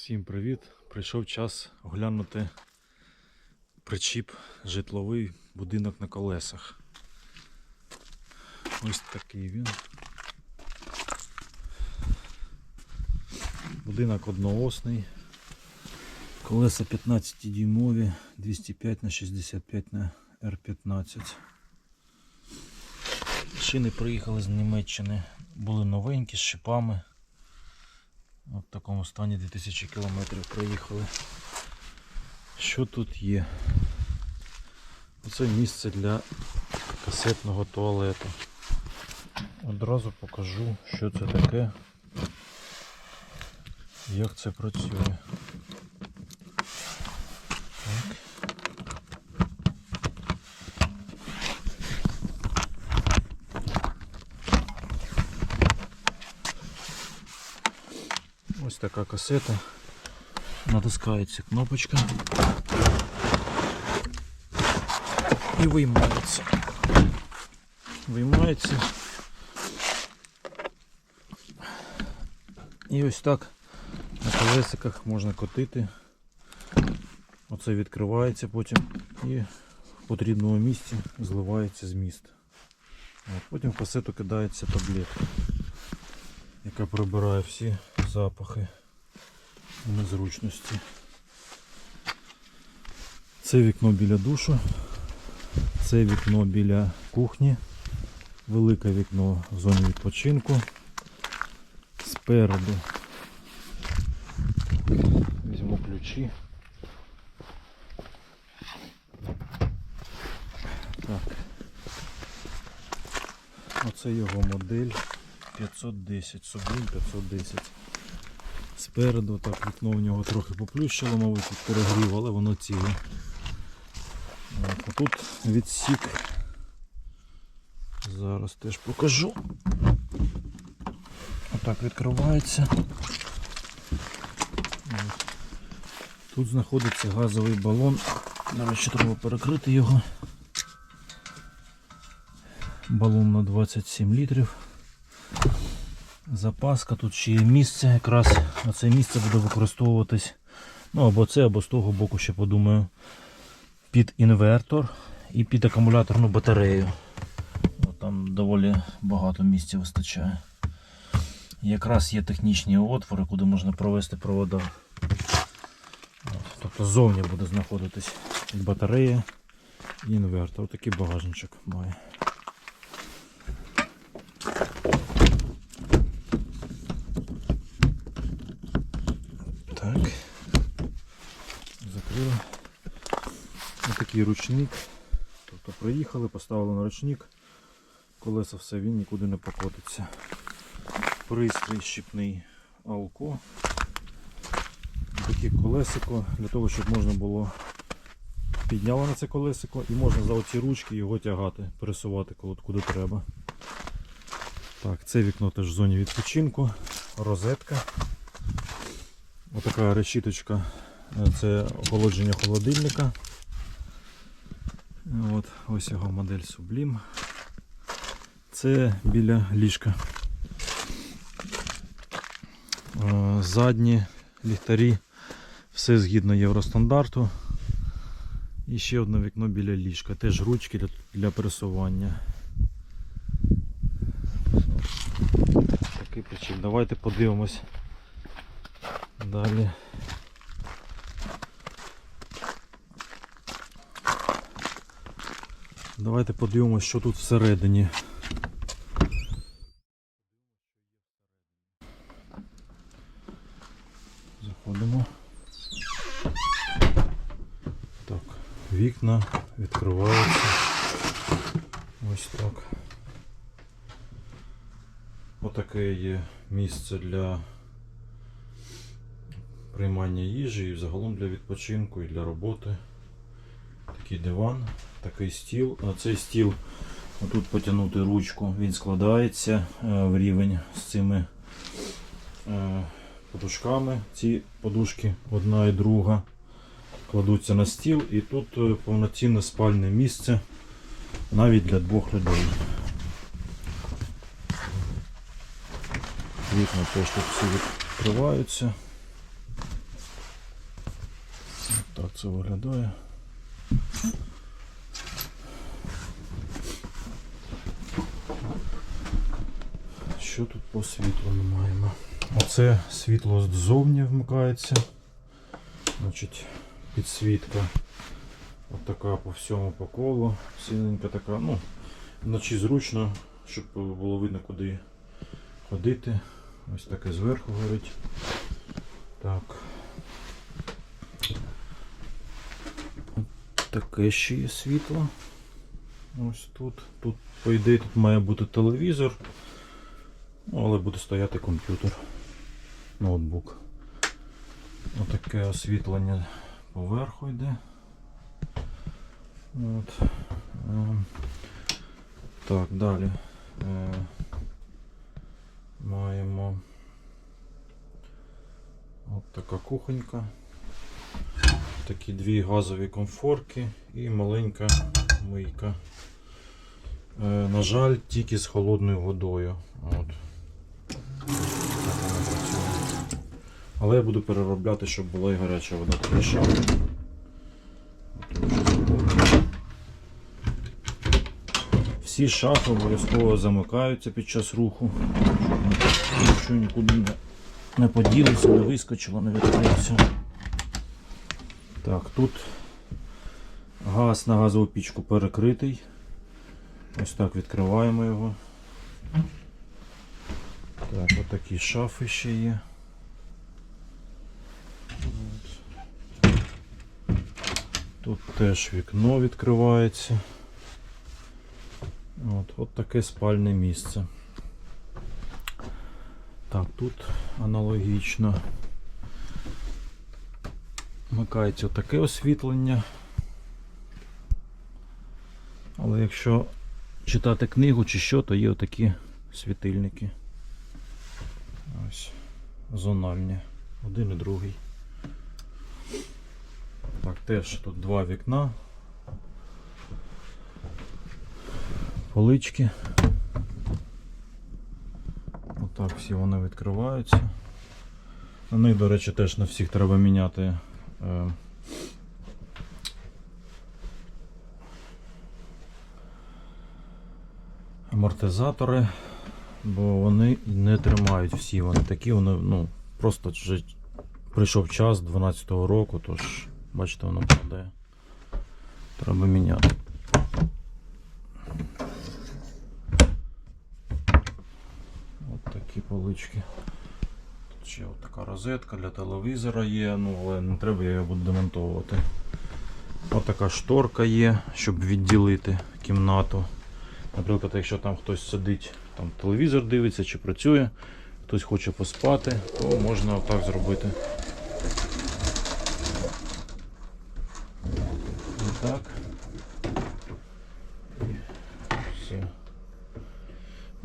Всім привіт! Прийшов час оглянути причіп житловий будинок на колесах. Ось такий він. Будинок одноосний. Колеса 15 дюймові, 205 на 65 на R15. Шини приїхали з Німеччини, були новенькі з шипами. От в такому стані 2000 кілометрів проїхали. Що тут є? Оце місце для касетного туалету. Одразу покажу, що це таке, як це працює. Така касета. Натискається кнопочка. І виймається. Виймається. І ось так на колесиках можна котити. Оце відкривається потім і в потрібному місці зливається зміст. От, Потім в касету кидається таблетка яка прибирає всі запахи незручності. Це вікно біля душу, це вікно біля кухні, велике вікно в зоні відпочинку. Спереду візьму ключі. Так. Оце його модель. 510, Sublime 510. Спереду так вікно в нього трохи поплющило, мабуть, перегрів, але воно ціле. А тут відсік. Зараз теж покажу. Отак відкривається. Тут знаходиться газовий балон. До речі, треба перекрити його. Балон на 27 літрів. Запаска, тут ще є місце, якраз оце місце буде використовуватись. Ну або це, або з того боку ще подумаю. Під інвертор і під акумуляторну батарею. От там доволі багато місця вистачає. Якраз є технічні отвори, куди можна провести провода. Тобто ззовні буде знаходитись батарея і інвертор. Отакий багажничок має. Так. Закрили. Ось такий ручник. Тобто приїхали, поставили на ручник, колеса все, він нікуди не покотиться. Пристрій щіпний алко. Таке колесико для того, щоб можна було підняли на це колесико і можна за оці ручки його тягати, пересувати куди треба. Так, це вікно теж в зоні відпочинку, розетка. Отака решіточка, е, це охолодження холодильника. От, ось його модель Sublime. Це біля ліжка. Е, Задні ліхтарі, все згідно євростандарту. І ще одне вікно біля ліжка, теж ручки для, для пересування. Такий причіп. Давайте подивимось. Далі. Давайте подивимось, що тут всередині. Заходимо. Так, вікна відкриваються. Ось так. Отаке є місце для приймання їжі і загалом для відпочинку і для роботи. Такий диван, такий стіл. А цей стіл, отут потягнути ручку, він складається е, в рівень з цими е, подушками. Ці подушки, одна і друга, кладуться на стіл і тут е, повноцінне спальне місце навіть для двох людей. Вікна теж тут всі відкриваються. так це виглядає. Що тут по світлу ми маємо? Оце світло ззовні вмикається. Значить, підсвітка. От по всьому по колу. Сіленька така. Ну, вночі зручно, щоб було видно, куди ходити. Ось таке зверху горить. Так. Таке ще є світло. Ось тут. Тут, по ідеї, тут має бути телевізор. Але буде стояти комп'ютер. Ноутбук. Отаке освітлення поверху йде. От. Ем, Так, далі. Е, Маємо от така кухонька. Такі дві газові комфорки і маленька мийка. Е, На жаль, тільки з холодною водою. От. Але я буду переробляти, щоб була і гаряча вода теж. Всі шафи обов'язково замикаються під час руху, щоб нічого нікуди не, не поділося, не вискочило, не відкрилося. Так, тут газ на газову пічку перекритий. Ось так відкриваємо його. Так, отакі шафи ще є. Тут теж вікно відкривається. От, от таке спальне місце. Так, тут аналогічно. Вмикається таке освітлення. Але якщо читати книгу чи що, то є отакі світильники. Ось зональні. Один і другий. Так, теж тут два вікна. Полички. Отак всі вони відкриваються. На них, до речі, теж на всіх треба міняти. Е, амортизатори, бо вони не тримають всі. Вони такі, вони ну, просто вже прийшов час 12-го року, тож бачите, воно падає. Треба міняти. От такі полички. Тут ще от така розетка для телевізора є, ну але не треба, я його буду демонтовувати. Ось така шторка є, щоб відділити кімнату. Наприклад, якщо там хтось сидить, там телевізор дивиться чи працює, хтось хоче поспати, то можна отак зробити. Отак. І Все.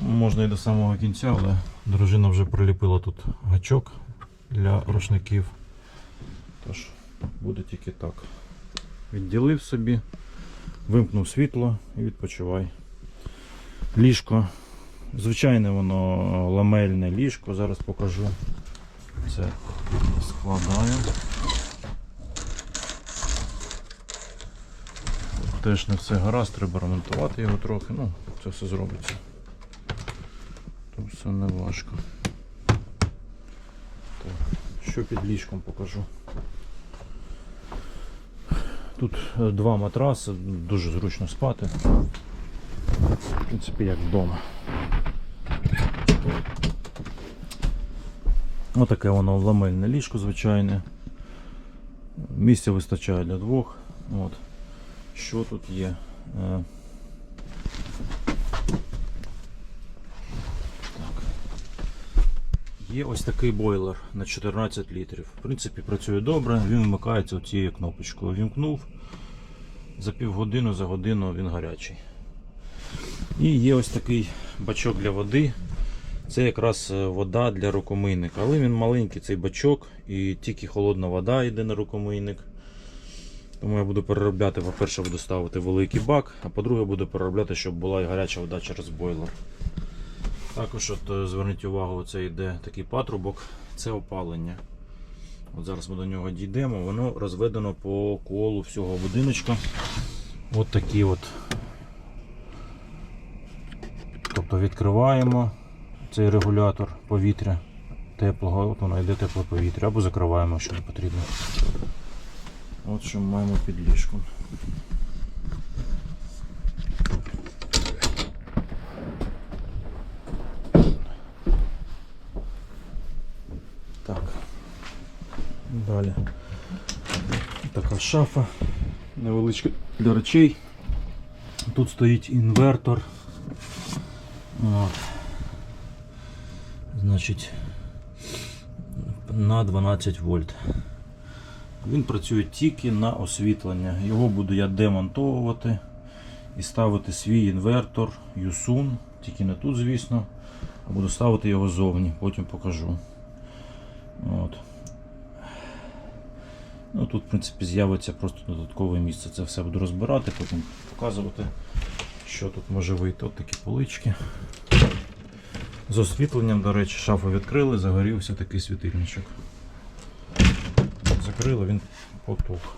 Можна і до самого кінця, але дружина вже приліпила тут гачок для рушників. Тож буде тільки так. Відділив собі, вимкнув світло і відпочивай. Ліжко. Звичайне воно ламельне ліжко, зараз покажу. Це складаю. Теж не все гаразд, треба ремонтувати його трохи, ну, це все зробиться. Тут все не важко. Так, що під ліжком покажу. Тут е, два матраси, дуже зручно спати. В принципі, як вдома. Отаке воно ламельне ліжко звичайне. Місця вистачає для двох. От. Що тут є? Е, Так. Є ось такий бойлер на 14 літрів. В принципі, працює добре, він вмикається цією кнопочкою. Вімкнув, за півгодини, за годину він гарячий. І є ось такий бачок для води. Це якраз е, вода для рукомийника. Але він маленький цей бачок і тільки холодна вода йде на рукомийник. Тому я буду переробляти, по-перше, буду ставити великий бак, а по-друге, буду переробляти, щоб була і гаряча вода через бойлер. Також от, е, зверніть увагу, це йде такий патрубок, це опалення. От зараз ми до нього дійдемо. Воно розведено по колу всього будиночка. От такі от. Тобто відкриваємо цей регулятор повітря теплого, от воно йде тепле повітря, або закриваємо, що не потрібно. От що ми маємо під ліжком. Так. Далі. Така шафа невеличка для речей. Тут стоїть інвертор. От. Значить, на 12 вольт. Він працює тільки на освітлення. Його буду я демонтовувати і ставити свій інвертор Yusun, тільки не тут, звісно, а буду ставити його зовні, потім покажу. От. Ну, тут, в принципі, з'явиться просто додаткове місце. Це все буду розбирати, потім показувати, що тут може вийти. От такі полички. З освітленням, до речі, шафу відкрили, загорівся такий світильничок. Закрили, він потух.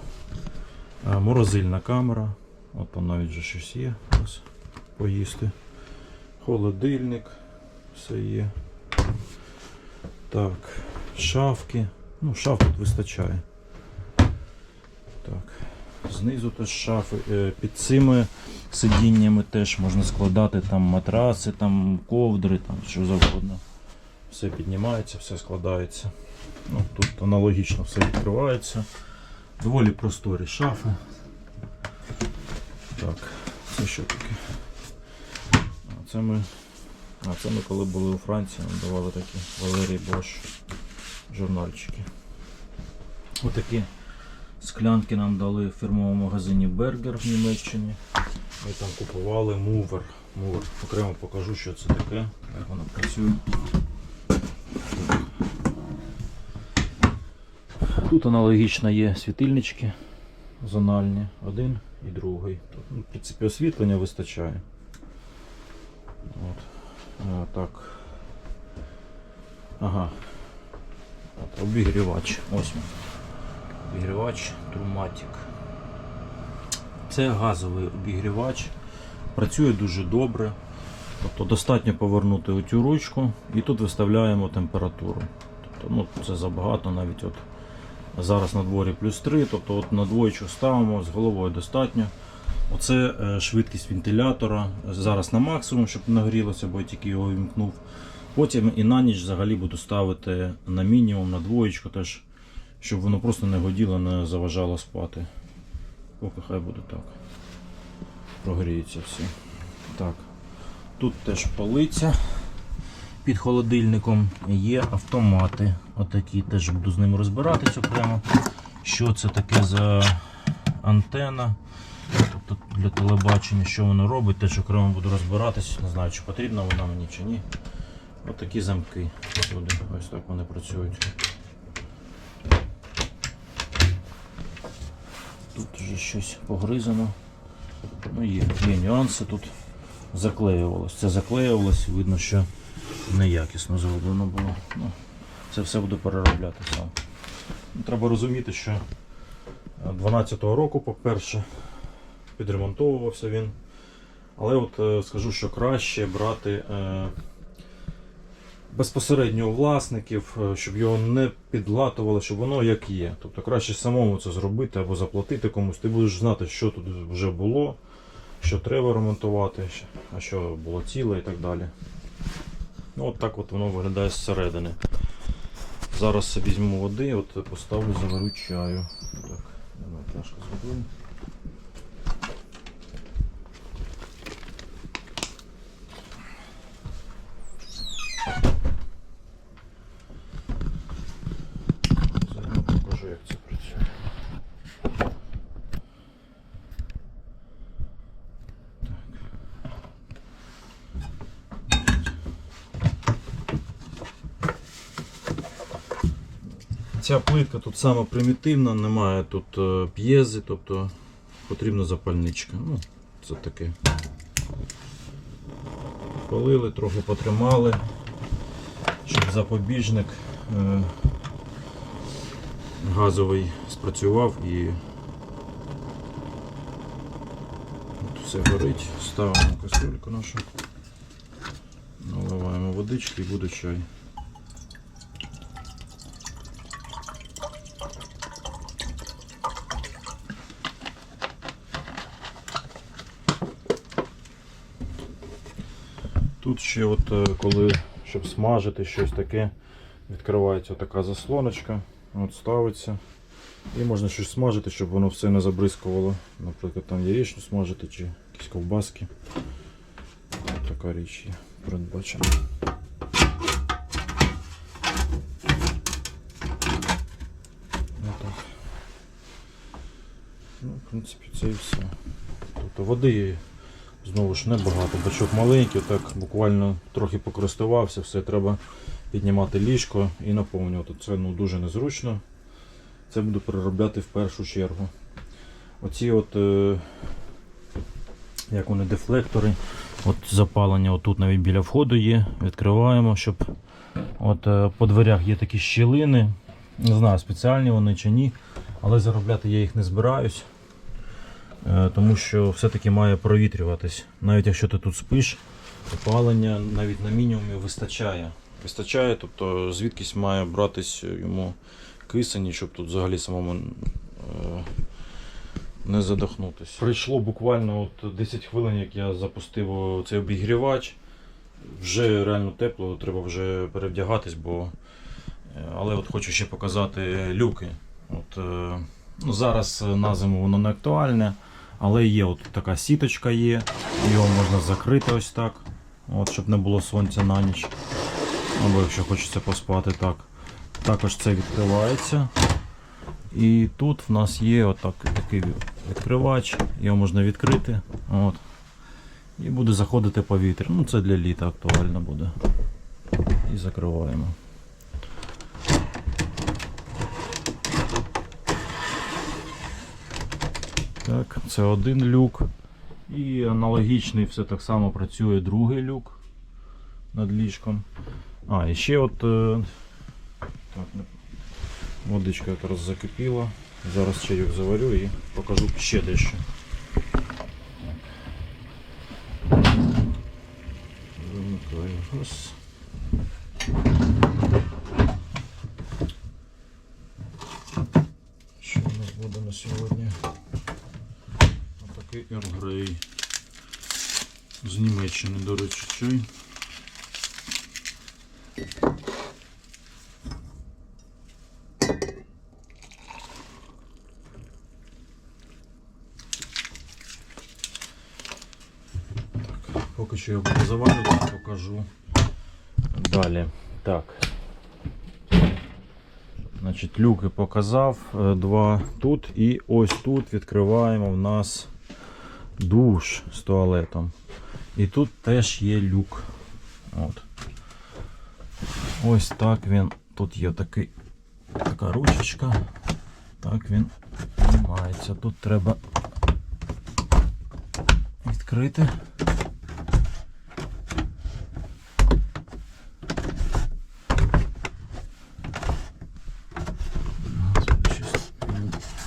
Морозильна камера. От там навіть вже щось є. Ось поїсти. Холодильник, все є. Так, шафки. Ну, шаф тут вистачає. Так. Знизу теж шафи. Е, Під цими сидіннями теж можна складати там матраси, там ковдри, там що завгодно. Все піднімається, все складається. Ну, тут аналогічно все відкривається. Доволі просторі шафи. Так, це що таке? А це ми, а це ми коли були у Франції, нам давали такі Валерій Бош журнальчики. Отакі склянки нам дали в фірмовому магазині Бергер в Німеччині. Ми там купували мувер. Мувер. Окремо покажу, що це таке, як воно працює. Тут аналогічно є світильнички зональні, один і другий. Тут, ну, в принципі, освітлення вистачає. От. А, так. Ага. От, обігрівач. Ось він. Обігрівач Trumatic. Це газовий обігрівач. Працює дуже добре. Тобто достатньо повернути оцю ручку і тут виставляємо температуру. Тобто, ну, це забагато навіть от зараз на дворі плюс 3, тобто от на двоєчку ставимо, з головою достатньо. Оце е, швидкість вентилятора. Зараз на максимум, щоб нагрілося, бо я тільки його вімкнув. Потім і на ніч взагалі буду ставити на мінімум, на двоєчку теж, щоб воно просто не годіло, не заважало спати. Поки хай буде так. Прогріється все. Так. Тут теж полиця під холодильником. Є автомати. Отакі теж буду з ними розбиратись окремо. Що це таке за антена? Тобто для телебачення, що воно робить, теж окремо буду розбиратись. Не знаю, чи потрібна вона мені чи ні. Отакі замки. Ось так вони працюють. Тут вже щось погризано. Ну, є, є нюанси тут заклеювалось. Це заклеювалось, видно, що неякісно зроблено було. Ну, це все буду переробляти сам. Ну, Треба розуміти, що 12-го року, по-перше, підремонтовувався він. Але от е, скажу, що краще брати е, безпосередньо власників, е, щоб його не підлатували, щоб воно як є. Тобто краще самому це зробити або заплатити комусь. Ти будеш знати, що тут вже було, що треба ремонтувати, а що було ціле і так далі. Ну, от так от воно виглядає зсередини. Зараз візьму води, от поставлю, заварю чаю. Так, давай пляшка з водою. Заодно покажу, як це працює. Ця плитка тут саме примітивна, немає тут е, п'єзи, тобто потрібна запальничка. Ну, це таке. Полили, трохи потримали, щоб запобіжник е, газовий спрацював і от все горить. Ставимо кастрюльку нашу, наливаємо водички і буде чай. Тут ще, от, е, коли щоб смажити щось таке, відкривається така заслоночка, от ставиться. І можна щось смажити, щоб воно все не забризкувало. Наприклад, там яєчню смажити чи якісь ковбаски. От така річ є передбачена. Ну, в принципі, це і все. Тобто води знову ж небагато, бачок маленький, так буквально трохи покористувався, все треба піднімати ліжко і наповнювати. Це ну, дуже незручно. Це буду переробляти в першу чергу. Оці от, е, як вони, дефлектори, от запалення отут навіть біля входу є. Відкриваємо, щоб от е, по дверях є такі щілини. Не знаю, спеціальні вони чи ні, але заробляти я їх не збираюсь. Е, Тому що все-таки має провітрюватись. Навіть якщо ти тут спиш, опалення навіть на мінімумі вистачає. Вистачає, тобто звідкись має братись йому кисень, щоб тут взагалі самому е, не задохнутися. Пройшло буквально от 10 хвилин, як я запустив цей обігрівач. Вже реально тепло, треба вже перевдягатись, бо. е, Але от хочу ще показати люки. От, ну, зараз на зиму воно не актуальне, але є от така сіточка є, його можна закрити ось так, от, щоб не було сонця на ніч. Або якщо хочеться поспати так. Також це відкривається. І тут в нас є отак, такий відкривач, його можна відкрити. От. І буде заходити повітря. Ну це для літа актуально буде. І закриваємо. Так, це один люк. І аналогічний все так само працює другий люк над ліжком. А, і ще от е, так, водичка якраз закипіла. Зараз чайок заварю і покажу ще дещо. Вимикаю. Що у нас буде на сьогодні? Отакий Earl Grey. З Німеччини, до речі, чай. Поки що я буду заварювати, покажу далі. Так. Значить, люки показав. е, Два тут і ось тут відкриваємо в нас душ з туалетом. І тут теж є люк. От. Ось так він. Тут є такий, така ручечка. Так він тримається. Тут треба відкрити. Щось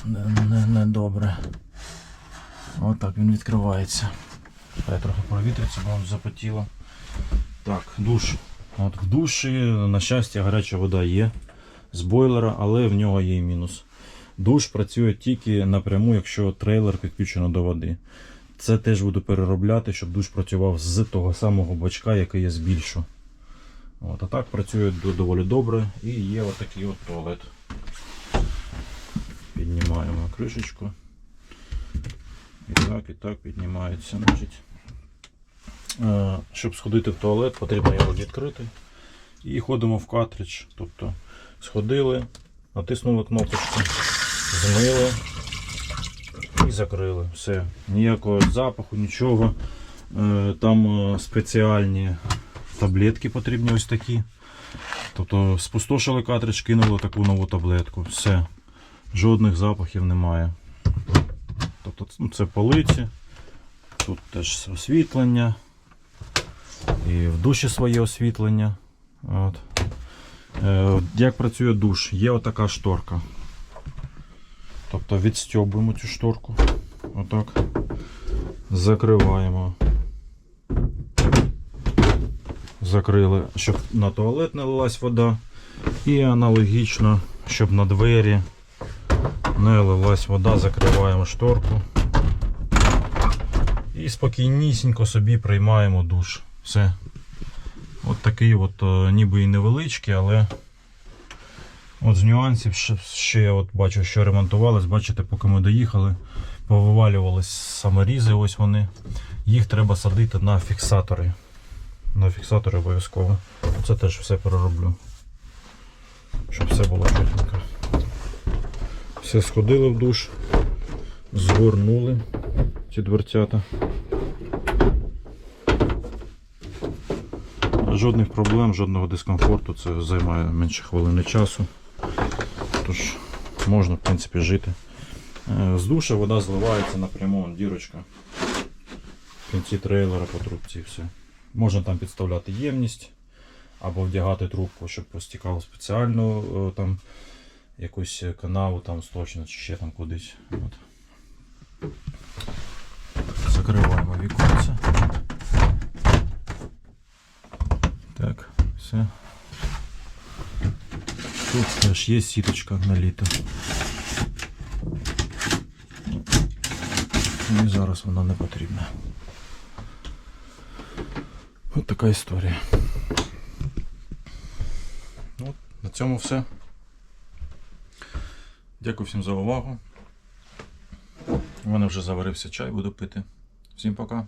не, не, не добре. Отак він відкривається. Хай трохи провітриться, бо воно запотіло. Так, душ. От в душі, на щастя, гаряча вода є з бойлера, але в нього є і мінус. Душ працює тільки напряму, якщо трейлер підключено до води. Це теж буду переробляти, щоб душ працював з того самого бачка, який я збільшу. От, а так працює доволі добре і є отакий от туалет. Піднімаємо кришечку. І так, і так піднімається. Значить. Е, Щоб сходити в туалет, потрібно його відкрити. І ходимо в картридж. Тобто сходили, натиснули кнопочку, змили і закрили. Все. Ніякого запаху, нічого. Е, Там е, спеціальні таблетки потрібні ось такі. Тобто спустошили картридж, кинули таку нову таблетку. Все. Жодних запахів немає. Тобто ну, це полиці, тут теж освітлення. І в душі своє освітлення. От. Е, як працює душ? Є отака шторка. Тобто відстьобуємо цю шторку. Отак. Закриваємо. Закрили, щоб на туалет не лилась вода. І аналогічно, щоб на двері не лилась вода, закриваємо шторку. І спокійнісінько собі приймаємо душ. Все. От такий от, е, ніби і невеличкий, але от з нюансів ще, я от бачу, що ремонтувались. Бачите, поки ми доїхали, повивалювались саморізи, ось вони. Їх треба садити на фіксатори. На фіксатори обов'язково. Це теж все перероблю. Щоб все було чотенько. Все сходили в душ, згорнули ці дверцята. Жодних проблем, жодного дискомфорту, це займає менше хвилини часу. Тож можна в принципі жити. Е, З душа вода зливається напряму, вон дірочка. В кінці трейлера по трубці все. Можна там підставляти ємність або вдягати трубку, щоб постікало спеціальну е, там якусь канаву там сточно чи ще там кудись. От. Закриваємо віконце. Так, все. Тут теж є сіточка на літо. І зараз вона не потрібна. От така історія. Ну, От, на цьому все. Дякую всім за увагу. У мене вже заварився чай, буду пити. Всім пока.